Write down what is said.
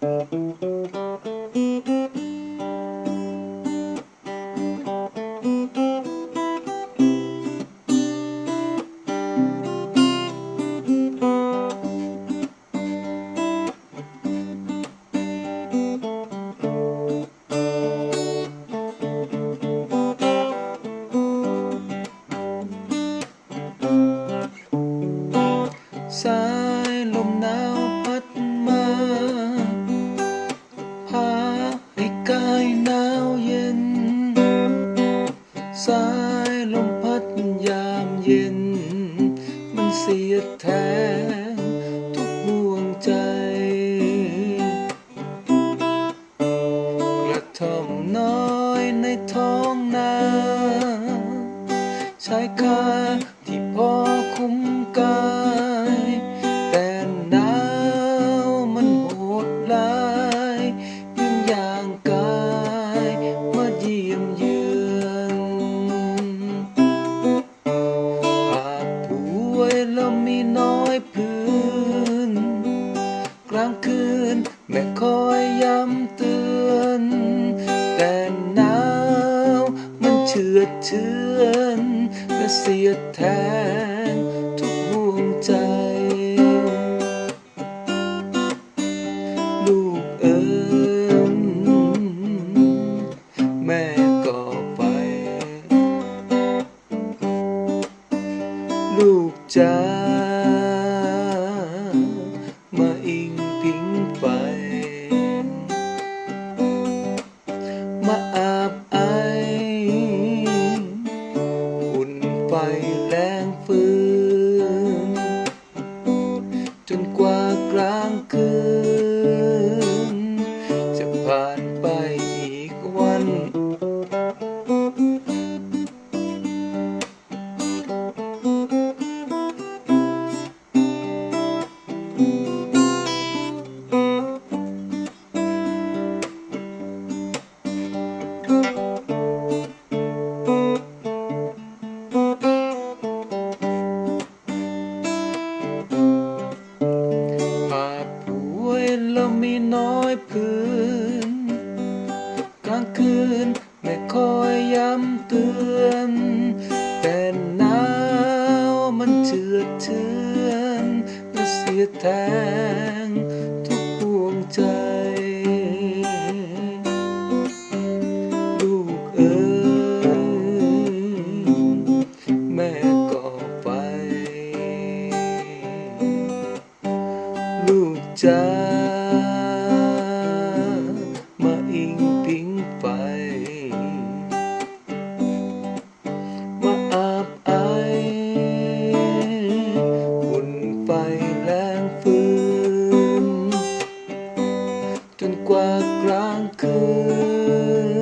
สายหนาวเย็น สายลมพัดยามเย็น มันเสียแทงทุกห่วงใจกระท่อมน้อยในท้องนาชายคาที่พอคุ้มกาย แต่หนาวมันโหดร้าย กลางคืนแม่คอยย้ำเตือน แต่หนาวมันเชือดเชือนและเสียดแทงทุกห่วงใจ ลูกเอ๋ยแม่ ย้ำเตือน แต่หนาวมันเชือเชือนและเสียแทงทุกห่วงใจ ลูกเอ๋ยแม่ก่อไฟลูกจ้ามาอิง กันกว่ากลางคืน